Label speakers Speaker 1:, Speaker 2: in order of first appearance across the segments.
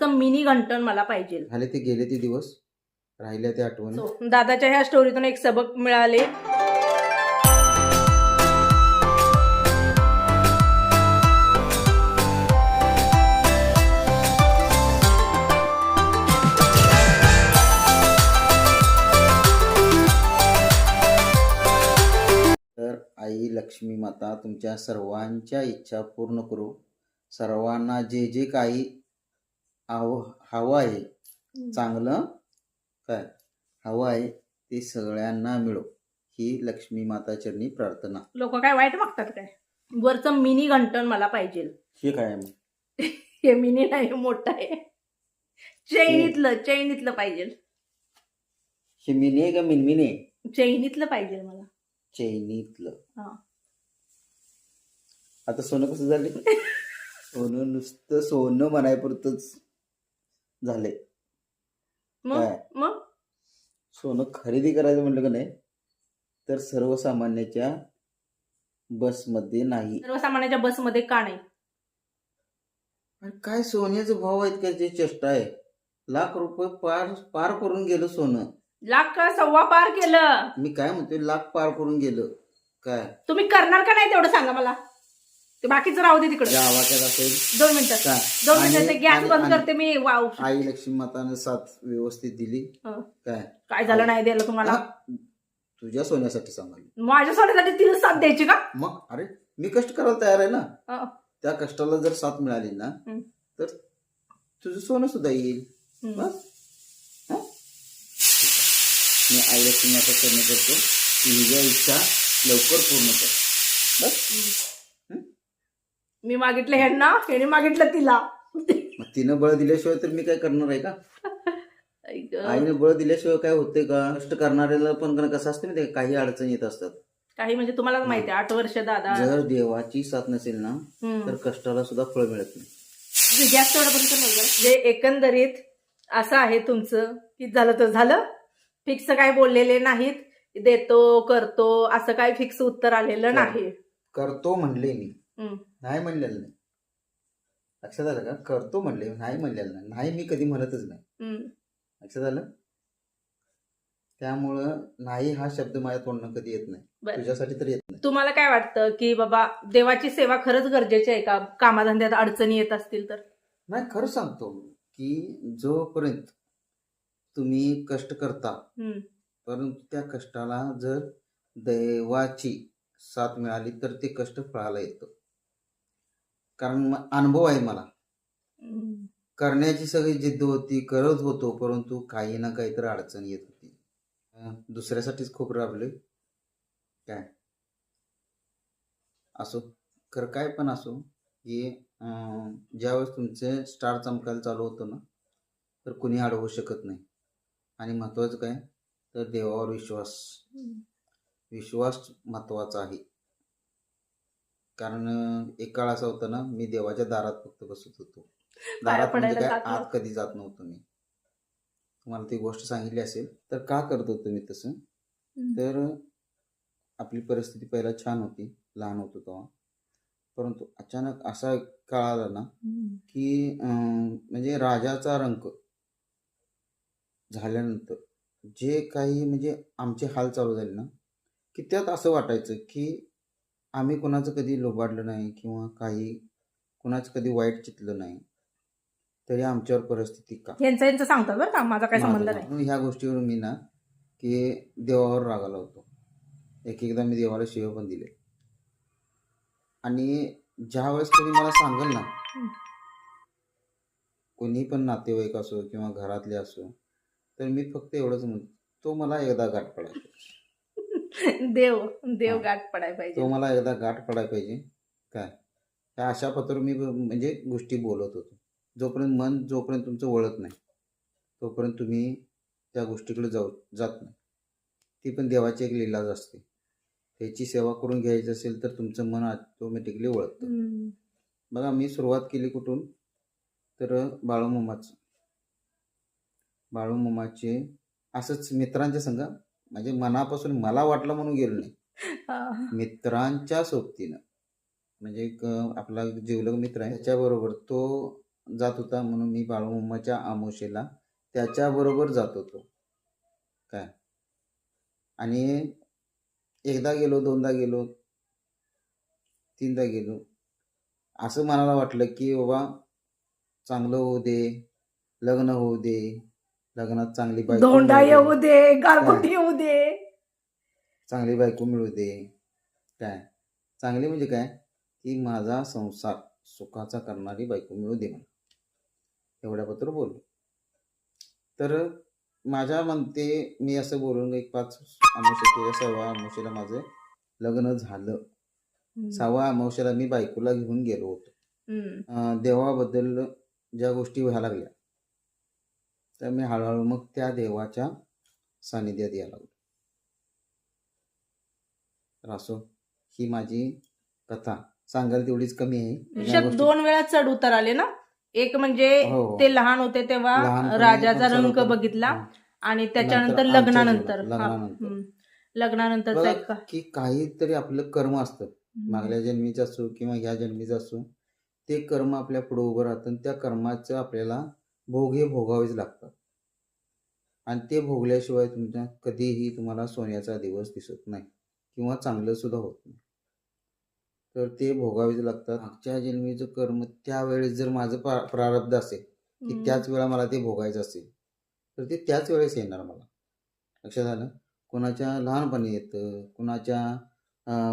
Speaker 1: वरचं मिनी घंटण मला पाहिजे.
Speaker 2: झाले ते गेले ते दिवस. राहिल्या ते आठवणी.
Speaker 1: So, दादाच्या ह्या स्टोरीतून एक सबक मिळाले.
Speaker 2: तर आई लक्ष्मी माता तुमच्या सर्वांच्या इच्छा पूर्ण करू. सर्वांना जे जे काही आव हवं आहे चांगलं? काय? हवं आहे ते सगळ्यांना मिळो. ही लक्ष्मी माता चरणी प्रार्थना.
Speaker 1: लोक काय वाईट मागतात काय? वरचं मिनी घंटण मला पाहिजे
Speaker 2: हे काय मग?
Speaker 1: हे मिनी नाही मोठं आहे. चैनीतलं चैनीतलं पाहिजे
Speaker 2: हे मिनी आहे का मिनमिनी?
Speaker 1: चैनीतलं पाहिजे मला.
Speaker 2: चैनीतलं.
Speaker 1: हा.
Speaker 2: आता सोनं कसं झाले? सोनं नुसतं सोनं म्हणायपुरतच. झाले.
Speaker 1: मग?
Speaker 2: काय?
Speaker 1: मग?
Speaker 2: सोनं खरेदी करायचं म्हटलं का नाही तर सर्वसामान्याच्या बसमध्ये नाही.
Speaker 1: सर्वसामान्याच्या बसमध्ये का नाही?
Speaker 2: काय सोन्याचे भाव आहेत का जे चेष्टा आहे? लाख रुपये पार पार करून गेलं सोनं.
Speaker 1: लाख का सव्वा पार केलं?
Speaker 2: मी काय म्हणतोय लाख पार करून गेलं. काय?
Speaker 1: तुम्ही करणार का नाही तेवढं सांगा मला. ते बाकीचं राहू दे तिकडे.
Speaker 2: या आवाक्यात असेल.
Speaker 1: दोन मिनिटं.
Speaker 2: काय
Speaker 1: दोन मिनिटं ते
Speaker 2: आणि-
Speaker 1: गॅस
Speaker 2: आणि-
Speaker 1: बंद
Speaker 2: आणि
Speaker 1: करते मी वाव.
Speaker 2: आई लक्ष्मी माताने साथ व्यवस्थित दिली.
Speaker 1: हं.
Speaker 2: काय?
Speaker 1: काय झालं नाही द्यायला तुम्हाला?
Speaker 2: हा, तुझ्या सोन्यासाठी सांगाल
Speaker 1: माझ्या सोन्यासाठी तिला साथ द्यायची का?
Speaker 2: मग अरे मी कष्ट करायला तयार आहे ना.
Speaker 1: हं.
Speaker 2: त्या कष्टाला जर साथ मिळाली ना
Speaker 1: हं.
Speaker 2: तर तुझं सोनं सुद्धा येईल.
Speaker 1: हम्म.
Speaker 2: बस. हं? ठीक आहे. मी आई लक्ष्मी माता करणं करतो. तुझ्या इच्छा लवकर पूर्ण कर. बस.
Speaker 1: मी मागितलं ह्यांना ह्याने मागितलं तिला.
Speaker 2: मग तिनं बळ दिल्याशिवाय तर मी काय करणार आहे का. आईनं बळ दिल्याशिवाय काय होते का? कष्ट करणाऱ्याला पण कसं असते माहिती काही अडचणी येत असतात.
Speaker 1: काही म्हणजे तुम्हाला माहिती आहे आठ वर्ष दादा.
Speaker 2: जर देवाची साथ नसेल ना
Speaker 1: हम्म.
Speaker 2: तर कष्टाला सुद्धा फळ मिळत नाही.
Speaker 1: गॅस तेवढं बंद कर ना जरा. जे एकंदरीत असं आहे तुमचं की झालं तर झालं. फिक्स काय बोललेले नाहीत देतो करतो असं काय फिक्स उत्तर आलेलं नाही.
Speaker 2: करतो म्हणले मी.
Speaker 1: हम्म.
Speaker 2: नाही म्हणलेलं नाही. लक्षात आलं का? करतो म्हणले नाही म्हणलेलं नाही. नाही मी कधी म्हणतच नाही. लक्षात आलं? त्यामुळं नाही हा शब्द माझ्या तोंडनं कधी येत नाही. तुझ्यासाठी तर येत नाही.
Speaker 1: तुम्हाला काय वाटतं की बाबा देवाची सेवा खरंच गरजेची आहे का? कामाधंद्यात अडचणी येत असतील तर?
Speaker 2: नाही खरं सांगतो की जोपर्यंत तुम्ही कष्ट करता. परंतु त्या कष्टाला जर देवाची साथ मिळाली तर ते कष्ट फळाला येतं. कारण अनुभव आहे मला. करण्याची सगळी जिद्द होती करत होतो परंतु काही ना काहीतरी अडचण येत होती. दुसऱ्यासाठीच खूप राबले. काय? असो. खरं काय पण असो की ज्यावेळेस तुमचे स्टार चमकायला चालू होतं ना तर कुणी अडवू शकत नाही. आणि महत्त्वाचं काय? तर देवावर विश्वास. विश्वास महत्त्वाचा आहे. कारण एक काळ असा होता ना मी देवाच्या दारात फक्त बसत होतो दारात म्हणजे काय आत. कधी जात नव्हतो मी तुम्हाला ती गोष्ट सांगितली असेल तर का करत होतो मी तसं. तर आपली परिस्थिती पहिला छान होती लहान होतो तेव्हा परंतु अचानक असा काळ आला ना. की म्हणजे राजाचा रंक झाल्यानंतर जे काही म्हणजे आमचे हाल चालू झाले ना की त्यात असं वाटायचं की आम्ही कोणाचं कधी लोबाडलं नाही किंवा काही कोणाचं कधी वाईट चितलं नाही तरी आमच्यावर परिस्थिती का?
Speaker 1: यांचं यांचं सांगतात बरं का? माझा काही संबंध नाही.
Speaker 2: म्हणून ह्या गोष्टीवर मी ना की देवावर रागाला होतो. एक एकदा मी देवाला शिव पण दिले. आणि ज्या वेळेस कोणी मला सांगेल ना. कोणी पण नातेवाईक असो किंवा घरातले असो तर मी फक्त एवढंच म्हणतो तो मला एकदा गाठ पाहिजे
Speaker 1: देव देव
Speaker 2: हा.
Speaker 1: गाठ पडाय पाहिजे.
Speaker 2: तो मला एकदा गाठ पडायला पाहिजे. काय? ह्या अशा पत्र मी ब- म्हणजे गोष्टी बोलत होतो. जोपर्यंत मन जोपर्यंत तुमचं वळत नाही तोपर्यंत तुम्ही त्या गोष्टीकडे जाऊ जात नाही. ती पण देवाची एक लिलाज असते. त्याची सेवा करून घ्यायची असेल तर तुमचं मन ऑटोमॅटिकली वळतं.
Speaker 1: हम्म.
Speaker 2: बघा मी सुरुवात केली कुठून? तर बाळूमामाचं. बाळूमामाचे असंच मित्रांच्या संग म्हणजे मनापासून मला वाटलं म्हणून गेलो नाही. मित्रांच्या सोबतीनं. म्हणजे एक आपला जिवलग मित्र आहे त्याच्याबरोबर तो जात होता म्हणून मी बाळूमामाच्या आमोशेला त्याच्याबरोबर जात होतो. काय? आणि एकदा गेलो दोनदा गेलो तीनदा गेलो. असं मनाला वाटलं की बाबा चांगलं होऊ दे लग्न होऊ दे लग्नात चांगली बायको
Speaker 1: धोंडा
Speaker 2: मिळू.
Speaker 1: येऊ दे गारगोटी येऊ दे.
Speaker 2: चांगली बायको मिळू दे. काय? चांगली म्हणजे काय? की माझा संसार सुखाचा करणारी बायको मिळू दे मला एवढ्याबद्दल बोललो तर माझ्या म्हणते मी असं बोलून एक पाच अमावस्या केल्या सहाव्या अमावस्याला माझं लग्न झालं. सहाव्या अमावस्याला मी बायकोला घेऊन गेलो होतो.
Speaker 1: हम्म.
Speaker 2: अं, देवाबद्दल ज्या गोष्टी व्हायला लागल्या त्या मी हळूहळू मग त्या देवाच्या सानिध्यात यायला लागलो तर असो ही माझी कथा सांगायला तेवढीच कमी आहे
Speaker 1: म्हणजे दोन वेळा चढ उतार आले ना एक म्हणजे
Speaker 2: हो, हो.
Speaker 1: ते लहान होते तेव्हा राजाचा रंग बघितला. आणि त्याच्यानंतर लग्नानंतर
Speaker 2: लग्नानंतर.
Speaker 1: का
Speaker 2: काहीतरी आपलं कर्म असतं. मागल्या जन्मीचं असो किंवा ह्या जन्मीचं असो ते कर्म आपल्या पुढे उभं राहतं आणि त्या कर्माचं आपल्याला भोग हे भोगावेच लागतात. आणि ते भोगल्याशिवाय तुमच्या कधीही तुम्हाला सोन्याचा दिवस दिसत नाही किंवा चांगलं सुद्धा होत नाही. तर ते भोगावेच लागतात. मागच्या जन्मीचं कर्म त्यावेळेस जर माझं प्रारब्ध असेल की. त्याच वेळा मला ते भोगायचं असेल तर ते त्याच वेळेस येणार मला. लक्षात आलं? कुणाच्या लहानपणी येतं कुणाच्या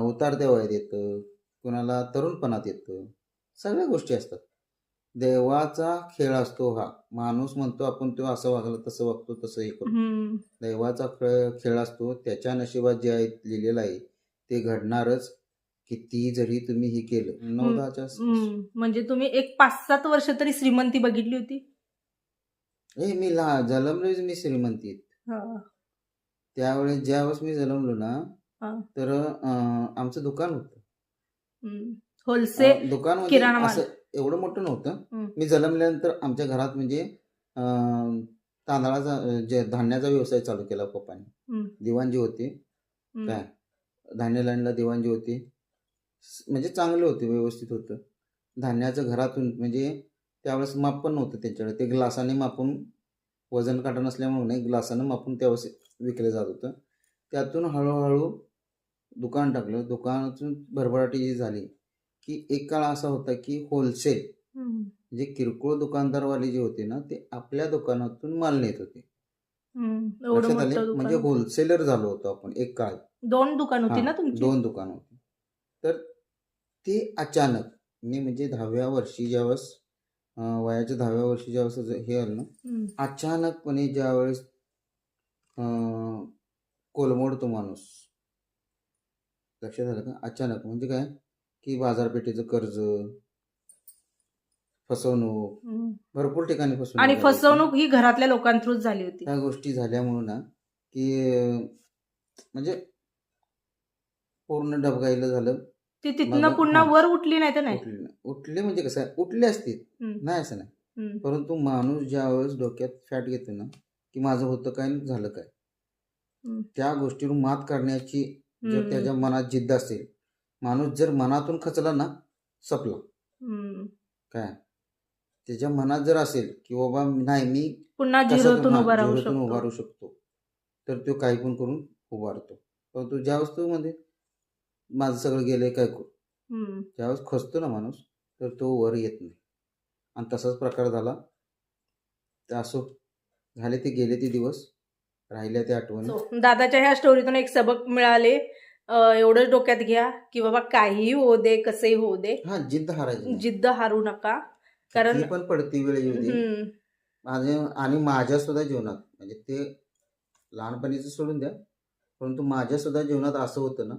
Speaker 2: उतारत्या वयात येतं कुणाला तरुणपणात येतं सगळ्या गोष्टी असतात. देवाचा खेळ असतो हा माणूस म्हणतो आपण तो असं वागला तसं वागतो तसं हे करतो. देवाचा खेळ खेळ असतो त्याच्या नशिबात जे आहे लिहिलेलं आहे ते घडणारच किती जरी तुम्ही हे केलं नऊ. दहाच्या.
Speaker 1: म्हणजे तुम्ही एक पाच सात वर्ष तरी श्रीमंती बघितली होती
Speaker 2: ए मी लहान जन्मलोच मी श्रीमंतीत
Speaker 1: हा.
Speaker 2: त्यावेळेस ज्यावेळेस मी जन्मलो ना. तर आमचं दुकान होतं.
Speaker 1: होलसेल
Speaker 2: दुकान
Speaker 1: किराणा
Speaker 2: एवढं मोठं नव्हतं. मी जन्मल्यानंतर आमच्या घरात म्हणजे तांदळाचा जे धान्याचा व्यवसाय चालू केला पप्पाने. दिवाणजी होते. काय? धान्य लाईनला दिवाणजी होते. म्हणजे चांगले होते व्यवस्थित होतं. धान्याचं घरातून म्हणजे त्यावेळेस माप पण नव्हतं त्यांच्याकडे. ते ग्लासाने मापून वजन काटा नसल्यामुळे नाही ग्लासानं मापून त्यावेळेस विकलं जात होतं. त्यातून हळूहळू दुकान टाकलं. दुकानातून भरभराटी जी झाली. की एक काळ असा होता की होलसेल. जे किरकोळ दुकानदारवाले जे होते ना ते आपल्या दुकानातून माल नेत होते. लक्षात आले? म्हणजे होलसेलर झालो होतो आपण एक काळ.
Speaker 1: दोन दुकान होती ना तुमची?
Speaker 2: दोन दुकान होती. तर ते अचानक मी म्हणजे दहाव्या वर्षी ज्यावेळेस अं, वयाच्या दहाव्या वर्षी ज्यावेळेस ज- हे आलं ना
Speaker 1: हम्म.
Speaker 2: अचानकपणे ज्यावेळेस अं, कोलमडतो माणूस. लक्षात आलं का? अचानक. म्हणजे काय? की बाजारपेठेचं कर्ज फसवणूक
Speaker 1: हम्म.
Speaker 2: भरपूर ठिकाणी फसवणूक
Speaker 1: आणि
Speaker 2: झाली.
Speaker 1: फसवणूक ही घरातल्या लोकांथ्रूच झाली होती
Speaker 2: त्या गोष्टी झाल्यामुळं ना की अं, म्हणजे पूर्ण डबगाईला झालं
Speaker 1: ती तिथनं पुन्हा
Speaker 2: हा.
Speaker 1: वर उठली नाही तर नाही
Speaker 2: उठले नाही. उठले म्हणजे कसं आहे उठले असतील
Speaker 1: हम्म.
Speaker 2: नाही असं नाही
Speaker 1: हम्म.
Speaker 2: परंतु माणूस ज्यावेळेस डोक्यात फॅट घेतो ना की माझं होतं काय आणि झालं काय
Speaker 1: हम्म.
Speaker 2: त्या गोष्टीवर मात करण्याची जर. त्याच्या मनात जिद्द असेल माणूस जर मनातून खचला ना सपला.
Speaker 1: हम्म.
Speaker 2: काय? त्याच्या मनात जर असेल की बाबा नाही मी
Speaker 1: पुन्हा
Speaker 2: कसा
Speaker 1: झिरोतून
Speaker 2: हा,
Speaker 1: उभा राहू
Speaker 2: झिरोतून उभा
Speaker 1: शकतो.
Speaker 2: तर तो काही पण करून उभारतो. परंतु ज्यावेळेस तो मध्ये माझं सगळं गेलंय काय करू?
Speaker 1: हम्म.
Speaker 2: ज्यावेळेस खचतो ना माणूस तर तो वर येत नाही. आणि तसाच प्रकार झाला. ते असो झाले ते गेले ते दिवस राहिल्या ते आठवणी.
Speaker 1: दादाच्या ह्या स्टोरीतून एक सबक मिळाले. एवढंच डोक्यात घ्या की बाबा काहीही होऊ दे कसंही होऊ दे.
Speaker 2: हा जिद्द हारायची नाही.
Speaker 1: जिद्द हारू नका. कारण
Speaker 2: पण पडती वेळ येऊ दे.
Speaker 1: हम्म,
Speaker 2: माझे आणि माझ्या सुद्धा जीवनात म्हणजे ते लहानपणीचं सोडून द्या परंतु माझ्या सुद्धा जीवनात असं होतं ना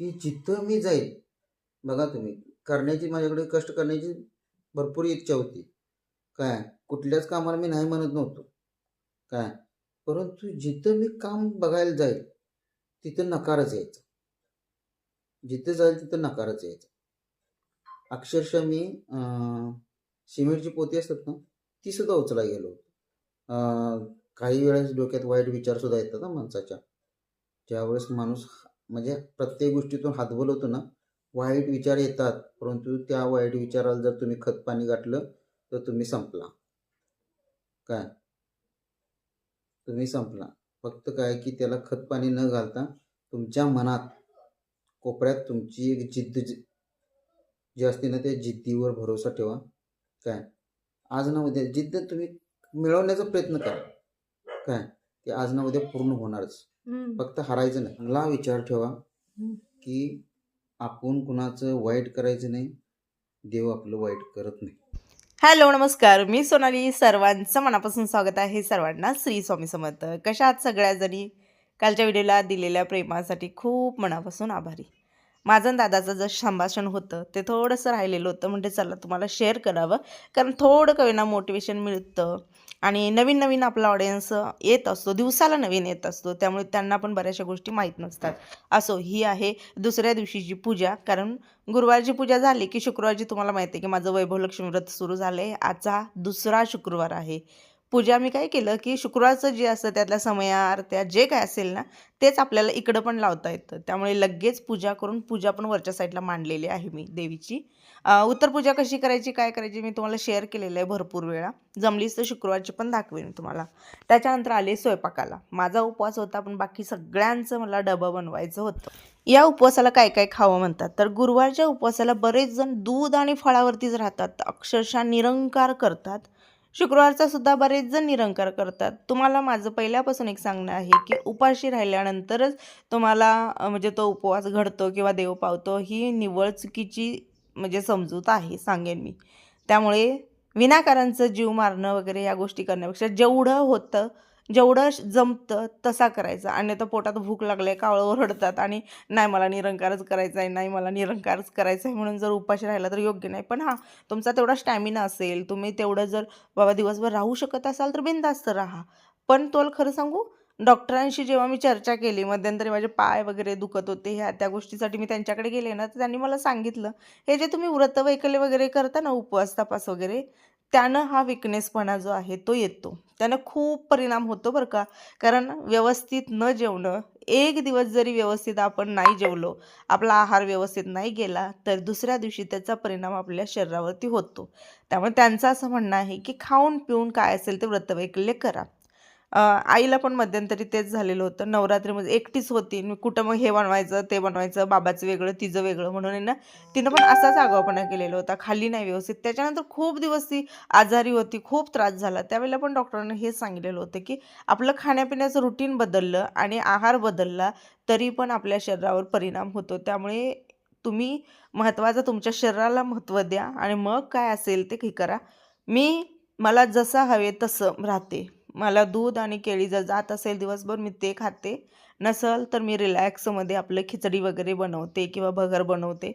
Speaker 2: की जिथं मी जाईल बघा तुम्ही करण्याची माझ्याकडे कष्ट करण्याची भरपूर इच्छा होती. काय? कुठल्याच कामाला मी नाही म्हणत नव्हतो. काय? परंतु जिथं मी काम बघायला जाईल तिथं नकारच यायचं. जिथे जाईल तिथं नकारच यायचा. अक्षरशः मी सिमेंटची पोती असतात ना ती सुद्धा उचलाय गेलो काही वेळेस डोक्यात वाईट विचार सुद्धा येतात ना माणसाच्या. ज्यावेळेस माणूस म्हणजे प्रत्येक गोष्टीतून हातबल होतो ना वाईट विचार येतात परंतु त्या वाईट विचाराला जर तुम्ही खत पाणी गाठलं तर तुम्ही संपला. काय? तुम्ही संपला. फक्त काय की त्याला खत पाणी न घालता तुमच्या मनात कोपऱ्यात तुमची एक जिद्द जी असते ना त्या जिद्दीवर भरोसा ठेवा. काय? आज ना उद्या जिद्द तुम्ही मिळवण्याचा प्रयत्न करा. काय? ते आज ना उद्या पूर्ण होणारच. फक्त हारायचं नाही. चांगला विचार ठेवा. की आपण कुणाचं वाईट करायचं नाही देव आपलं वाईट करत नाही.
Speaker 1: हॅलो नमस्कार. मी सोनाली. सर्वांचं मनापासून स्वागत आहे. सर्वांना श्री स्वामी समर्थ. कशा आहात सगळ्या जणी कालच्या व्हिडिओला दिलेल्या प्रेमासाठी खूप मनापासून आभारी. माझं दादाचं जर संभाषण होतं ते थोडंसं राहिलेलं होतं. म्हणजे चला तुम्हाला शेअर करावं. कारण थोडं कवीना मोटिवेशन मिळतं. आणि नवीन नवीन आपला ऑडियन्स येत असतो. दिवसाला नवीन येत असतो. त्यामुळे त्यांना पण बऱ्याचशा गोष्टी माहीत नसतात. असो ही आहे दुसऱ्या दिवशीची पूजा. कारण गुरुवारची पूजा झाली की शुक्रवारची तुम्हाला माहिती आहे की माझं वैभवलक्ष्मी व्रत सुरू झालं आहे आजचा दुसरा शुक्रवार आहे. पूजा मी काय केलं की शुक्रवारचं जे असतं त्यातल्या समया आरत्या जे काय असेल ना तेच आपल्याला इकडं पण लावता येतं. त्यामुळे लगेच पूजा करून पूजा पण वरच्या साईडला मांडलेली आहे मी देवीची. उत्तर पूजा कशी करायची काय करायची मी तुम्हाला शेअर केलेलं आहे भरपूर वेळा. जमलीच तर शुक्रवारची पण दाखवेन तुम्हाला. त्याच्यानंतर आले स्वयंपाकाला. माझा उपवास होता पण बाकी सगळ्यांचं मला डबं बनवायचं होतं. या उपवासाला काय काय खावं म्हणतात? तर गुरुवारच्या उपवासाला बरेच जण दूध आणि फळावरतीच राहतात. अक्षरशः निरंकार करतात. शुक्रवारचा सुद्धा बरेच जण निरंकार करतात. तुम्हाला माझं पहिल्यापासून एक सांगणं आहे की उपाशी राहिल्यानंतरच तुम्हाला म्हणजे तो उपवास घडतो किंवा देव पावतो ही निवळ चुकीची म्हणजे समजूत आहे सांगेन मी. त्यामुळे विनाकारांचं जीव मारणं वगैरे या गोष्टी करण्यापेक्षा जेवढं होतं जेवढं जमतं तसा करायचा. आणि तर पोटात भूक लागले कावळं ओरडतात आणि नाही मला निरंकारच करायचा आहे नाही मला निरंकारच करायचं आहे म्हणून जर उपाशी राहिला तर योग्य नाही. पण हां तुमचा तेवढा स्टॅमिना असेल तुम्ही तेवढं जर बाबा दिवसभर राहू शकत असाल तर बिनधास्त राहा. पण तोल खरं सांगू डॉक्टरांशी जेव्हा मी चर्चा केली मध्यंतरी माझे पाय वगैरे दुखत होते ह्या त्या गोष्टीसाठी मी त्यांच्याकडे गेले ना तर त्यांनी मला सांगितलं हे जे तुम्ही व्रत वैकल्य वगैरे करता ना उपवास तपास वगैरे त्यानं हा विकनेसपणा जो आहे तो येतो. त्यानं खूप परिणाम होतो बरं का. कारण व्यवस्थित न जेवणं एक दिवस जरी व्यवस्थित आपण नाही जेवलो आपला आहार व्यवस्थित नाही गेला तर दुसऱ्या दिवशी त्याचा परिणाम आपल्या शरीरावरती होतो. त्यामुळे त्यांचं असं म्हणणं आहे की खाऊन पिऊन काय असेल ते व्रतवैकल्य करा. आईला पण मध्यंतरी तेच झालेलं होतं. नवरात्रीमध्ये एकटीच होती. मी कुठं मग हे बनवायचं ते बनवायचं बाबाचं वेगळं तिचं वेगळं म्हणून आहे ना तिनं पण असाच आगावपणा केलेला होता. खाली नाही व्यवस्थित. त्याच्यानंतर खूप दिवस ती आजारी होती खूप त्रास झाला. त्यावेळेला पण डॉक्टरांनी हेच सांगितलेलं होतं की आपलं खाण्यापिण्याचं रुटीन बदललं आणि आहार बदलला तरी पण आपल्या शरीरावर परिणाम होतो. त्यामुळे तुम्ही महत्त्वाचं तुमच्या शरीराला महत्त्व द्या आणि मग काय असेल ते हे करा. मी मला जसं हवे तसं राहते. मला दूध आणि केळी जर जात असेल दिवसभर मी ते खाते. नसल तर मी रिलॅक्समध्ये आपलं खिचडी वगैरे बनवते किंवा भगर बनवते.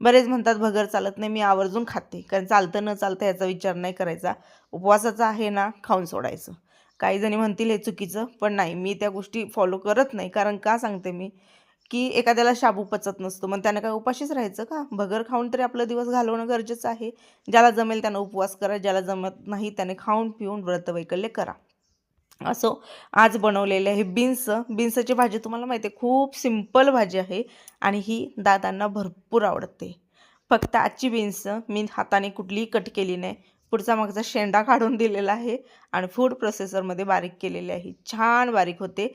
Speaker 1: बरेच म्हणतात भगर चालत नाही मी आवर्जून खाते. कारण चालतं न चालतं याचा विचार नाही करायचा. उपवासाचा आहे ना खाऊन सोडायचं. काही जणी म्हणतील हे चुकीचं पण नाही मी त्या गोष्टी फॉलो करत नाही. कारण का सांगते मी? की एखाद्याला शाबू पचत नसतो. मग त्यानं काय उपाशीच राहायचं का? भगर खाऊन तरी आपलं दिवस घालवणं गरजेचं आहे. ज्याला जमेल त्यानं उपवास करा ज्याला जमत नाही त्याने खाऊन पिऊन व्रतवैकल्य करा. असो आज बनवलेले आहे बीन्स. बीन्सची भाजी तुम्हाला माहिती आहे खूप सिंपल भाजी आहे आणि ही दादांना भरपूर आवडते. फक्त आजची बीन्स मी हाताने कुठलीही कट केली नाही. पुढचा मागचा शेंडा काढून दिलेला आहे आणि फूड प्रोसेसरमध्ये बारीक केलेली आहे. छान बारीक होते.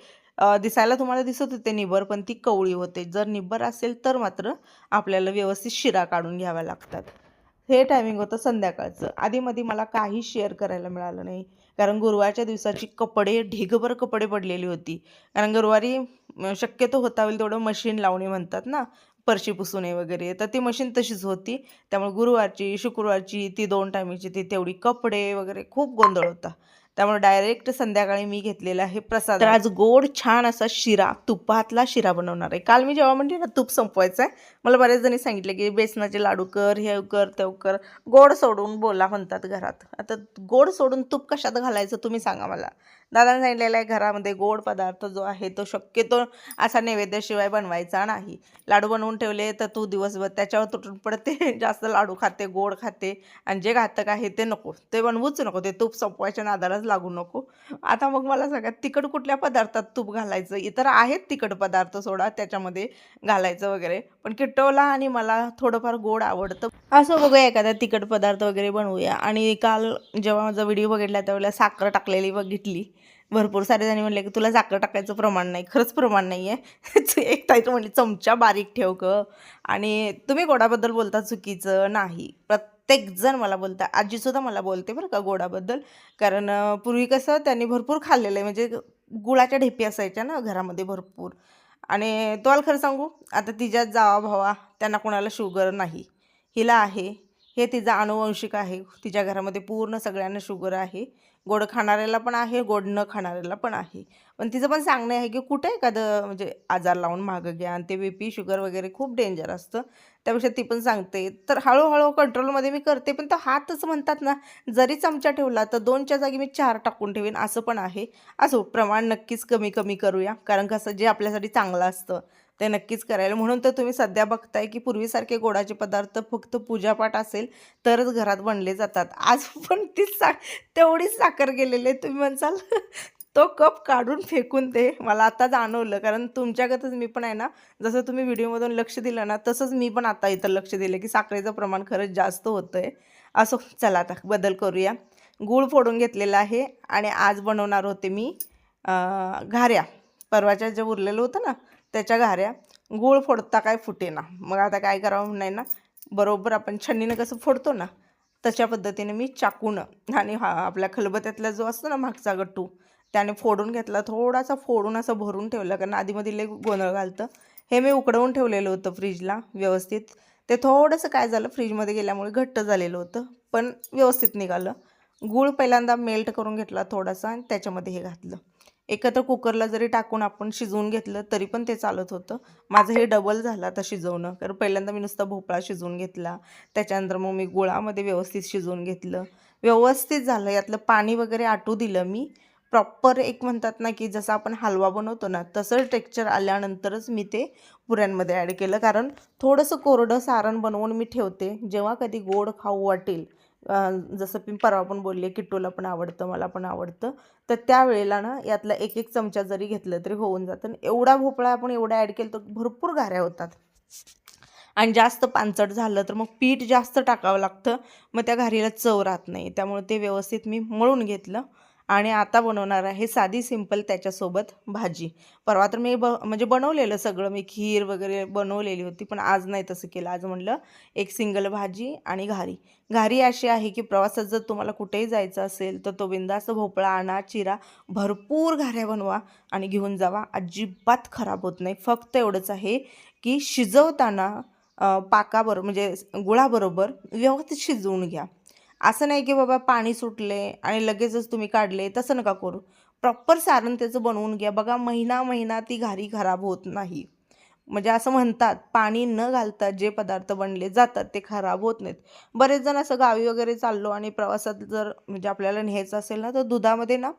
Speaker 1: दिसायला तुम्हाला दिसत होते निबर पण ती कवळी होते. जर निबर असेल तर मात्र आपल्याला व्यवस्थित शिरा काढून घ्याव्या लागतात. हे टायमिंग होतं संध्याकाळचं. आधीमध्ये मला काही शेअर करायला मिळालं नाही. कारण गुरुवारच्या दिवसाची कपडे ढिगभर कपडे पडलेली होती. कारण गुरुवारी शक्यतो होता होईल तेवढं मशीन लावणे म्हणतात ना फरशी पुसूने वगैरे. तर ती मशीन तशीच होती. त्यामुळे गुरुवारची शुक्रवारची ती दोन टायमिंगची ती तेवढी कपडे वगैरे खूप गोंधळ होता. त्यामुळे डायरेक्ट संध्याकाळी मी घेतलेला आहे प्रसाद. तर आज गोड छान असा शिरा तुपातला शिरा बनवणार आहे. काल मी जेव्हा म्हणते ना तूप संपवायचं आहे मला बऱ्याच जणी सांगितले की बेसनाचे लाडू कर हे कर तेव कर. गोड सोडून बोला म्हणतात घरात. आता गोड सोडून तूप कशात घालायचं तुम्ही सांगा मला. दादाने सांगितलेलं आहे घरामध्ये गोड पदार्थ जो आहे तो शक्यतो असा नैवेद्याशिवाय बनवायचा नाही. लाडू बनवून ठेवले तर तू दिवसभर त्याच्यावर तुटून पडते जास्त लाडू खाते गोड खाते आणि जे घातक आहे ते नको. ते बनवूच नको ते तूप संपवायच्या नादालाच लागू नको. आता मग मला सगळ्यात तिखट कुठल्या पदार्थात तूप घालायचं? इतर आहेत तिखट पदार्थ सोडा त्याच्यामध्ये घालायचं वगैरे पण किट्टोला आणि मला थोडंफार गोड आवडतं. असं बघूया एखादा तिखट पदार्थ वगैरे बनवूया. आणि काल जेव्हा माझा व्हिडिओ बघितला त्यावेळेला साखर टाकलेली बघितली. भरपूर सारे जणी म्हणले की तुला साखर टाकायचं प्रमाण नाही खरंच प्रमाण नाही आहे एक ताई तर म्हणली चमचा बारीक ठेव ग. आणि तुम्ही गोडाबद्दल बोलता चुकीचं नाही. प्रत्येकजण मला बोलता आजीसुद्धा मला बोलते बरं का गोडाबद्दल. कारण पूर्वी कसं त्यांनी भरपूर खाल्लेलं आहे म्हणजे गुळाच्या ढेपी असायच्या ना घरामध्ये भरपूर. आणि तुम्हाला खरं सांगू आता तिच्या जावा भावा त्यांना कोणाला शुगर नाही. हिला आहे हे तिचा अनुवंशिक आहे. तिच्या घरामध्ये पूर्ण सगळ्यांना शुगर आहे. गोड खाणाऱ्याला पण आहे गोड न खाणाऱ्याला पण आहे. पण तिचं पण सांगणं आहे की कुठे एखादं म्हणजे आजार लावून मागं घ्या आणि ते बी पी शुगर वगैरे खूप डेंजर असतं. त्यापेक्षा ती पण सांगते. तर हळूहळू कंट्रोलमध्ये मी करते पण तो हातच म्हणतात ना जरी चमचा ठेवला तर दोनच्या जागी मी चार टाकून ठेवेन असं पण आहे. असो प्रमाण नक्कीच कमी कमी करूया. कारण कसं जे आपल्यासाठी चांगलं असतं ते नक्कीच करायला. म्हणून तर तुम्ही सध्या बघताय की पूर्वीसारखे गोडाचे पदार्थ फक्त पूजापाठ असेल तरच घरात बनले जातात. आज पण तीच सा तेवढीच साखर गेलेली आहे. तुम्ही म्हणसाल तो कप काढून फेकून दे. मला आता जाणवलं. कारण तुमच्यागतच मी पण आहे ना जसं तुम्ही व्हिडिओमधून लक्ष दिलं ना तसंच मी पण आता इथं लक्ष दिलं की साखरेचं प्रमाण खरंच जास्त होतं आहे असो चला आता बदल करूया. गूळ फोडून घेतलेला आहे आणि आज बनवणार होते मी घाऱ्या. परवाच्या जे उरलेलं होतं ना त्याच्या घाऱ्या गूळ फोडता काय फुटेना. मग आता काय करावं नाही ना बरोबर आपण छन्नीनं कसं फोडतो ना तशा पद्धतीने मी चाकूनं आणि हा आपल्या खलबत्यातला जो असतो ना मागचा गट्टू त्याने फोडून घेतला. थोडासा फोडून असं भरून ठेवलं कारण आधीमध्ये लई गोंधळ घालतं. हे मी उकडवून ठेवलेलं होतं फ्रीजला व्यवस्थित. ते थोडंसं काय झालं फ्रीजमध्ये गेल्यामुळे घट्ट झालेलं होतं पण व्यवस्थित निघालं. गूळ पहिल्यांदा मेल्ट करून घेतला थोडासा आणि त्याच्यामध्ये हे घातलं. एकत्र कुकरला जरी टाकून आपण शिजवून घेतलं तरी पण ते चालत होतं. माझं हे डबल झालं आता शिजवणं. कारण पहिल्यांदा मी नुसता भोपळा शिजवून घेतला. त्याच्यानंतर मग मी गुळामध्ये व्यवस्थित शिजवून घेतलं. व्यवस्थित झालं. यातलं पाणी वगैरे आटू दिलं मी. प्रॉपर एक म्हणतात ना की जसं आपण हलवा बनवतो ना तसं टेक्स्चर आल्यानंतरच मी ते पुऱ्यांमध्ये ॲड केलं. कारण थोडंसं कोरडं सारण बनवून मी ठेवते. जेव्हा कधी गोड खाऊ वाटेल जसं मी परवा पण बोलले किट्टूला पण आवडतं मला पण आवडतं. तर त्यावेळेला ना यातला एक एक चमचा जरी घेतलं तरी होऊन जातं. आणि एवढा भोपळा आपण एवढा ॲड केलं तर भरपूर घाऱ्या होतात. आणि जास्त पानचट झालं तर मग पीठ जास्त टाकावं लागतं. मग त्या घारीला चव राहत नाही. त्यामुळे ते व्यवस्थित मी मळून घेतलं. आणि आता बनवणार आहे साधी सिंपल त्याच्यासोबत भाजी. परवा तर मी ब म्हणजे बनवलेलं सगळं. मी खीर वगैरे बनवलेली होती पण आज नाही तसं केलं. आज म्हणलं एक सिंगल भाजी आणि घारी. घारी अशी आहे की प्रवासात जर तुम्हाला कुठेही जायचं असेल तर तो बिंदास्त भोपळा आणा चिरा भरपूर घाऱ्या बनवा आणि घेऊन जावा. अजिबात खराब होत नाही. फक्त एवढंच आहे की शिजवताना पाकाबरोबर म्हणजे गुळाबरोबर व्यवस्थित शिजवून घ्या. असं नाही की बाबा पाणी सुटले आणि लगेचच तुम्ही काढले तसं नका करू. प्रॉपर सारण त्याचं बनवून घ्या. बघा महिना महिना ती घारी खराब होत नाही. म्हणजे असं म्हणतात पाणी न घालता जे पदार्थ बनले जातात ते खराब होत नाहीत. बरेच जण असं गावी वगैरे चाललो आणि प्रवासात जर म्हणजे आपल्याला न्यायचं असेल ना तर दुधामध्ये ना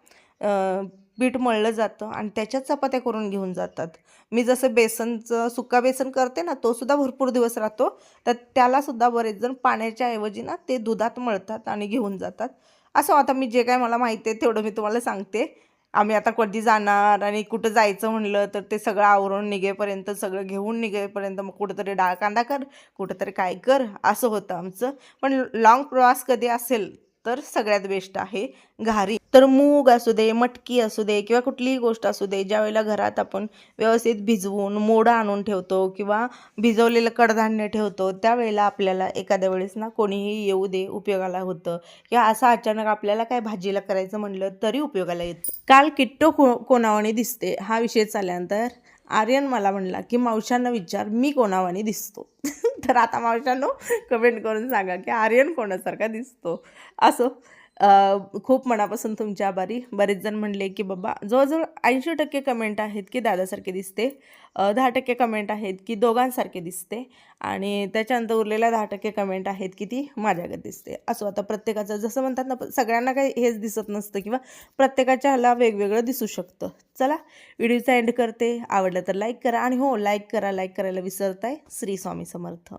Speaker 1: पीठ मळलं जातं आणि त्याच्यात चपात्या करून घेऊन जातात. मी जसं बेसनचं सुका बेसन करते ना तो सुद्धा भरपूर दिवस राहतो. तर त्यालासुद्धा बरेच जण पाण्याच्या ऐवजी ना ते दुधात मळतात आणि घेऊन जातात. असं आता मी जे काय मला माहिती आहे तेवढं मी तुम्हाला सांगते. आम्ही आता कधी जाणार आणि कुठं जायचं म्हणलं तर ते सगळं आवरून निघेपर्यंत सगळं घेऊन निघेपर्यंत मग कुठंतरी डाळ कांदा कर कुठंतरी काय कर असं होतं आमचं. पण लॉंग प्रवास कधी असेल तर सगळ्यात बेस्ट आहे घारी. तर मूग असू दे मटकी असू दे किंवा कुठलीही गोष्ट असू दे ज्या वेळेला घरात आपण व्यवस्थित भिजवून मोडं आणून ठेवतो किंवा भिजवलेलं कडधान्य ठेवतो त्यावेळेला आपल्याला एखाद्या वेळेस ना कोणीही येऊ दे उपयोगाला होतं किंवा असं अचानक आपल्याला काय भाजीला करायचं म्हणलं तरी उपयोगाला येतं. काल किट्टो को कोणावणी दिसते हा विषय चालल्यानंतर आर्यन मला म्हणला की मावशांना विचार मी कोणावानी दिसतो. तर आता मावशांनो कमेंट करून सांगा की आर्यन कोणासारखा दिसतो? असो. खूप मनापासून तुमच्या आभारी. बरेच जण म्हणले की बाबा जवळजवळ ऐंशी टक्के कमेंट आहेत की दादासारखे दिसते. दहा टक्के कमेंट आहेत की दोघांसारखे दिसते. आणि त्याच्यानंतर उरलेल्या दहा टक्के कमेंट आहेत की ती माझ्याकडे दिसते. असो आता प्रत्येकाचं जसं म्हणतात ना सगळ्यांना काही हेच दिसत नसतं किंवा प्रत्येकाच्या ह्याला वेगवेगळं दिसू शकतं. चला व्हिडिओचा एंड करते. आवडलं तर लाईक करा. आणि हो लाईक करा. लाईक करायला विसरताय. श्री स्वामी समर्थ.